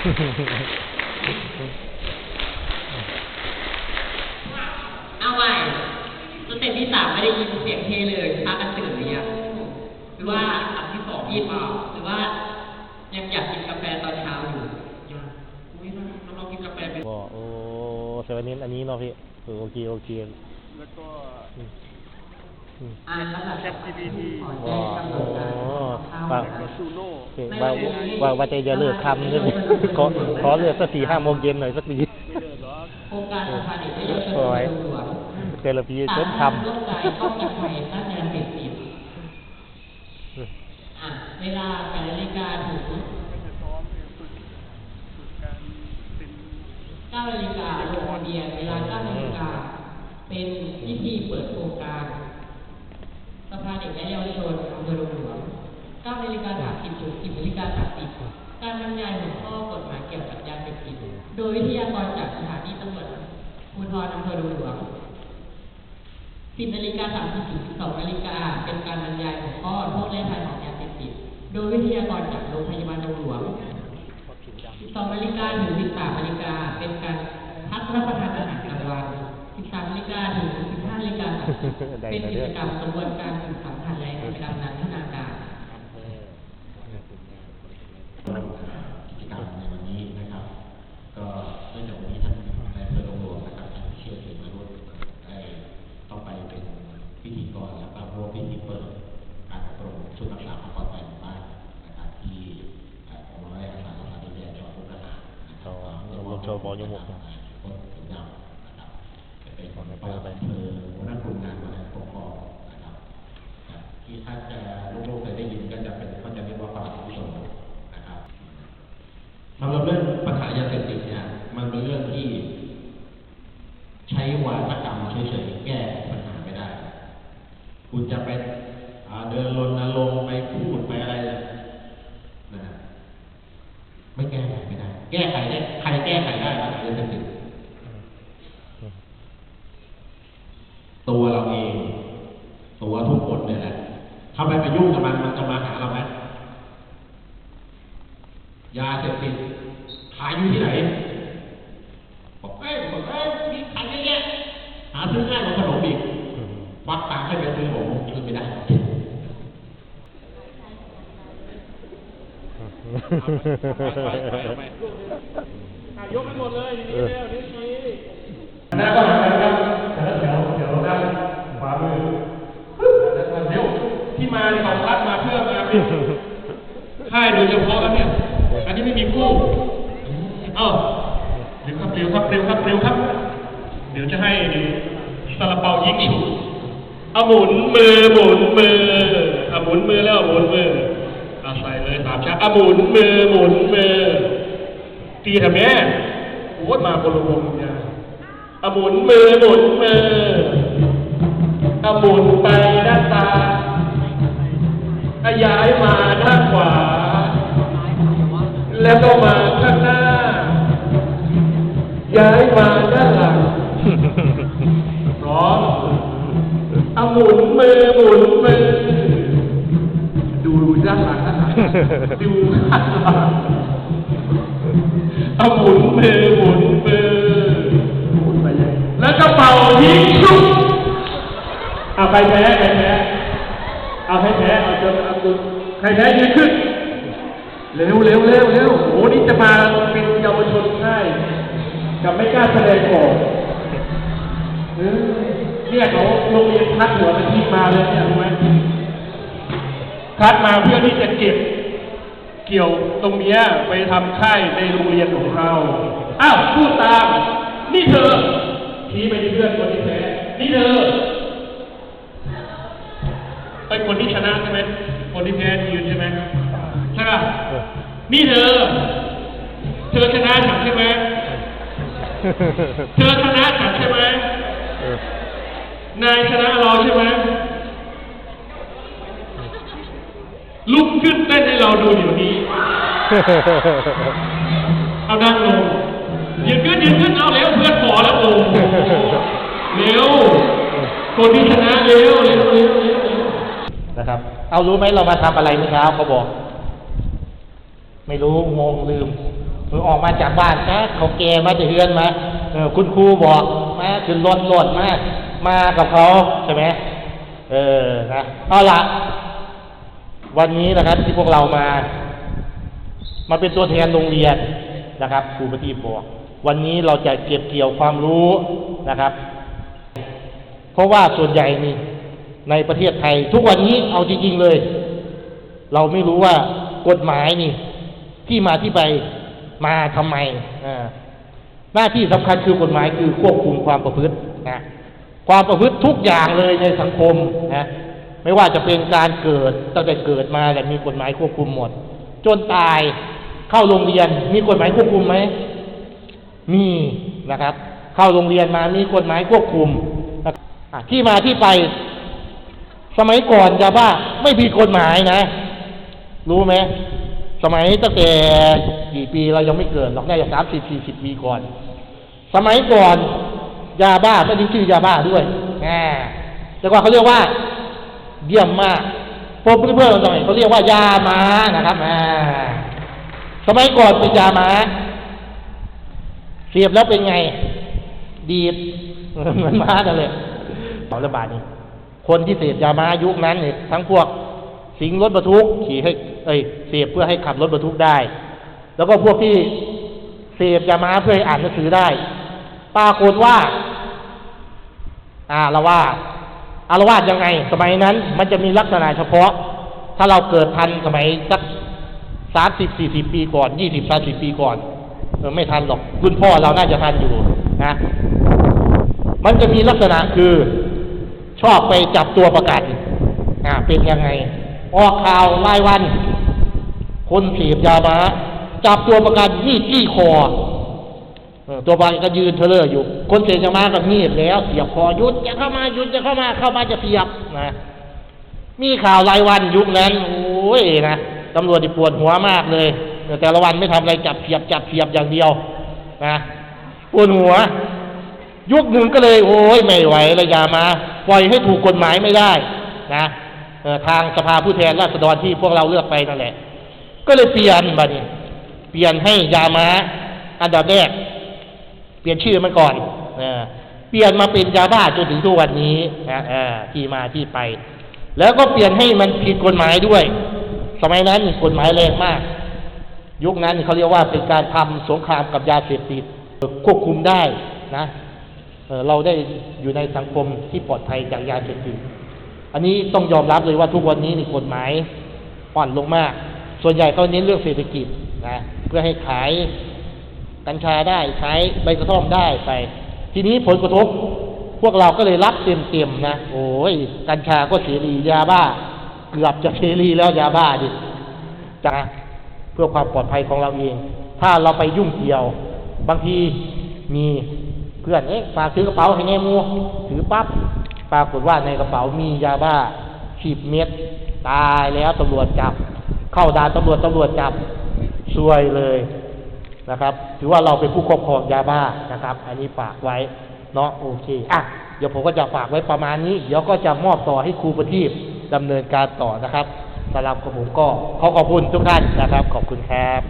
เอาไว้สเต็ปที่สามไม่ได้ยินเสียงเทเลยพากันตื่นหรือยังหรือว่าอันที่สองยินเปล่าหรือว่า ยังอยากกินกาแฟตอนเช้าอยู่ยังอุ้ยน้องน้องกินกาแฟเป็นก็โอ้เซเว่นนิดอันนี้เนาะพี่เออโอเคโอเคแล้วก็อืมอืมอ่านแล้วแบบ ChatGPT ขอแจ้งกำหนดการเข้าว่าแล้วก็ซูโน่โอเค ว่าว่าว่าจะจะเลิกคำนึงขอขอเลือกสักสี่ห้าโมงเย็นหน่อยสักทีไม่เลิกหรอกโครงการสภาเด็กและเยาวชนโอ้ยหลวงเจอละพีเต้นทร่วมใจป้องกันภัยต้านยาเสพติดำอะเวลาแปดนาฬิกาถึงก็จะซ้อมเนี่ยฝึกฝึกการเป็นเก้านาฬิกาลงทะเบียนเวลาเก้านาฬิกาเป็นพิธีเปิดโครงการสภาเด็กและเยาวชนอำเภอดงหลวง เก้านาฬิกาสามสิบถึงสิบนาฬิกาสามสิบการบรรยายหัวข้อกฎหมายเกี่ยวกับยาเสพติดโดยวิทยากรจากสถานีตำรวจภูธรอำเภอดงหลวง10นาฬิกา30ถึง12นาฬิกาเป็นการบรรยายหัวข้อโทษและภัยของยาเสพติดโดยวิทยากรจากโรงพยาบาลดงหลวง12นาฬิกาถึง13นาฬิกาเป็นการพักรับประทานอาหารกลางวัน13นาฬิกาถึง15นาฬิกา30เป็นกิจกรรมกระบวนการสื่อสารผ่านแรงในดำน้ำทนาการ กิจกรรมในวันนี้นะครับ ก็เนื่องจากวันนี้ท่านนายอำเภอหลวงหลวงนะครับท่านเชี่ยวชาญมารุธได้ต้องไปเป็นพิธีกรแล้วก็ร่วมพิธีเปิดการอบรมชุดรักษาความปลอดภัยหมู่บ้านนะครับที่เอ่อกองร้อยอาสาสมัครดูแลจังหวัดมุกดาหารนะครับ อ๋อ อบรมชลบยมุกคนถึงดาวนะครับเป็นของปลัดอำเภอหัวหน้ากลุ่มงานวันปกครองนะครับที่ท่านจะลูกๆเคยได้ยินก็จะเป็นเขาจะเรียกว่าปลัดผู้ชมนะครับสำหรับเรื่องปัญหายาเสพติดเนี่ยมันเป็นเรื่องที่ ใช้วาทกรรมเฉยๆแก้ปัญหาไม่ได้ คุณจะไปเดินรณรงค์ไปพูดไปอะไรเนี่ยนะไม่แก้ไขไม่ได้ แก้ไขได้ใครแก้ไขได้ปัญหายาเสพติดตัวเราเอง ตัวทุกค นี่ยแหละถ้าไปไปยุ่งกับมันมันจะมาหาเราไหมยาเสพติดขายอยู่ที่ไหนบอกเอ้ยบอกเอ้ยมีขายเยอะแยะหาซื้อง่ายกว่าขนมอีกวักตังค์ให้ไปซื้อผมซื้อไม่ได้ยกให้หมดเลยนี่เออเร็วนี่นี่น้าก็หากันครับแต่ละแถวแถวด้านขวามือเร็วที่มานี่ยเขาคัดมาเพื่อมาเป็นค่ายโดยเฉพาะแล้วเนี่ย อันนี้ไม่มีคู่เอ้าเร็วครับเร็วครับเร็วครับเร็วครับ เดี๋ยวจะให้ซาลาเปายิงฉุกเอาหมุนมือหมุนมือเอาหมุนมือแล้วหมุนมือเอาใส่เลยสามชักเอาหมุนมือหมุนมือตีทำไมโอ้ยมาคนลวงเนี่ยเอาหมุนมือหมุนมือเอาหมุน แล้วก็มาข้างหน้า ย้ายมาด้านหลังพร้อมเอาหมุนมือหมุนมือดูด้านหลังด้านหลังดูด้านหลังเอาหมุนมือหมุนมือหมุนไปเลยแล้วก็เป่ายิงชุบเอาใครแพ้ใครแพ้เอาให้แพ้เอาจนเอาจนใครแพ้ยืนขึ้นเร็วเร็วเร็วเร็ว นี่จะมาเป็นเยาวชนค่ายกับไม่กล้าแสดงออกเนี่ยเขาโรงเรียนคัดหัวเป็นที่มาเลยเนี่ยรู้ไหมคัดมาเพื่อที่จะเก็บเกี่ยวตรงเนี้ยไปทำค่ายในโรงเรียนของเรา อ้าวพูดตาม นี่เธอชี้ไปที่เพื่อนคนที่แพ้นี่เธอไอ้คนที่ชนะใช่ไหมคนที่แพ้ยืนใช่ไหมใช่ป่ะนี่เธอ เธอชนะฉันใช่ไหม เธอชนะฉันใช่ไหมเออนายชนะเราใช่ไหมลุกขึ้นเต้นให้เราดูเดี๋ยวนี้ เอานั่งลงยืนขึ้นยืนขึ้นเอาเร็วเพื่อนขอแล้วโอ้โหเร็วคนที่ชนะเร็วเร็วเร็วเร็วเร็วนะครับ เอารู้ไหมเรามาทำอะไรเมื่อเช้าเขาบอก ไม่รู้งงลืม เออออกมาจากบ้านนะเขาแกมาจะเฮือนมาเออคุณครูบอกมาขึ้นรถรถมามากับเขาใช่ไหมเออนะเอาละวันนี้นะครับที่พวกเรามา มาเป็นตัวแทนโรงเรียนนะครับครูปฏิบอกวันนี้เราจะเก็บเกี่ยวความรู้นะครับ เพราะว่าส่วนใหญ่นี่ในประเทศไทย ทุกวันนี้เอาจริงๆเลย เราไม่รู้ว่ากฎหมายนี่ ที่มาที่ไป มาทำไมหน้าที่สำคัญคือกฎหมายคือควบคุมความประพฤตินะความประพฤติทุกอย่างเลยในสังคมนะไม่ว่าจะเป็นการเกิดตั้งแต่เกิดมาแต่มีกฎหมายควบคุมหมด จนตายเข้าโรงเรียน มีกฎหมายควบคุมไหมมีนะครับ เข้าโรงเรียนมามีกฎหมายควบคุมนะคที่มาที่ไป สมัยก่อนยาบ้าไม่ผิดกฎหมายนะ รู้ไหม สมัยตั้งแต่กี่ปีเรายังไม่เกิดหรอกน่าจะสามสิบสี่สิบปีก่อน สมัยก่อนยาบ้าไม่ได้ชื่อยาบ้าด้วยแหมแต่ว่าเขาเรียกว่าเยี่ยมมากพวกเพื่อนๆเราสมัยเขาเรียกว่ายาม้านะครับอ่าสมัยก่อนเป็นยาม้าเสียบแล้วเป็นไง ดีดเหมือนม้ากันเลยเอาระบาดนี่คนที่เสพยาม้ายุคนั้นเนี่ยทั้งพวกสิงรถบรรทุกขี่ให้ เอ้ยเสพเพื่อให้ขับรถบรรทุกได้ แล้วก็พวกที่เสพยามาเพื่อให้อ่านหนังสือได้ปรากฏว่าอาละวาดอารวาสยังไง สมัยนั้น มันจะมีลักษณะเฉพาะ ถ้าเราเกิดทันสมัยสักสามสิบสี่สิบปีก่อนยี่สิบสามสิบปีก่อนเออไม่ทันหรอกรุ่นพ่อเราน่าจะทันอยู่นะมันจะมีลักษณะคือชอบไปจับตัวประกันอ่าเป็นยังไง ออกข่าวรายวัน คนเสพยาบ้าจับตัวประกันยี่จี้คอตัวประกันก็ยืนเทเลอร์อยู่ คนเสพยาบ้าก็เงียบแล้ว เสียบคอหยุดจะเข้ามาหยุดจะเข้ามาเข้ามาจะเสียบนะมีข่าวรายวันยุคนั้นโอ้ยนะตำรวจปวดหัวมากเลยแต่ละวันไม่ทำอะไรจับเสียบจับเสียบอย่างเดียวนะปวดหัว ยุคหนึ่งก็เลย โอ้ยไม่ไหวระยามา ปล่อยให้ถูกกฎหมายไม่ได้ นะ ทางสภาผู้แทนราษฎรที่พวกเราเลือกไปนั่นแหละ ก็เลยเปลี่ยนบัดนี้เปลี่ยนให้ยามาอันดับแรกเปลี่ยนชื่อมันก่อนเปลี่ยนมาเป็นยาบ้าจนถึงทุกวันนี้นะที่มาที่ไป แล้วก็เปลี่ยนให้มันผิดกฎหมายด้วย สมัยนั้นกฎหมายแรงมาก ยุคนั้นเขาเรียกว่าเป็นการทำสงครามกับยาเสพติดควบคุมได้นะเราได้อยู่ในสังคมที่ปลอดภัยจากยาเสพติด อันนี้ต้องยอมรับเลยว่าทุกวันนี้นี่กฎหมายอ่อนลงมาก ส่วนใหญ่เขาเน้นเรื่องเศรษฐกิจนะเพื่อให้ขายกัญชาได้ใช้ใบกระท่อมได้ไป ทีนี้ผลกระทบพวกเราก็เลยรับเต็มๆนะโอ้ยกัญชาก็เสรียาบ้าเกือบจะเสรีแล้วยาบ้าดิจะเพื่อความปลอดภัยของเราเอง ถ้าเราไปยุ่งเกี่ยว บางทีมีเพื่อนเอ๊ะฝากถือกระเป๋าให้แน่มูถือปั๊บ ปรากฏว่าในกระเป๋ามียาบ้าสิบเม็ดตายแล้วตำรวจจับ เข้าด่านตำรวจตำรวจจับซวยเลยนะครับ ถือว่าเราเป็นผู้ครอบครองยาบ้านะครับ อันนี้ฝากไว้เนาะโอเคอะเดี๋ยวผมก็จะฝากไว้ประมาณนี้ เดี๋ยวก็จะมอบต่อให้ครูประทีปดำเนินการต่อนะครับสำหรับผมก็ขอขอบคุณทุกท่านนะครับ ขอบคุณครับ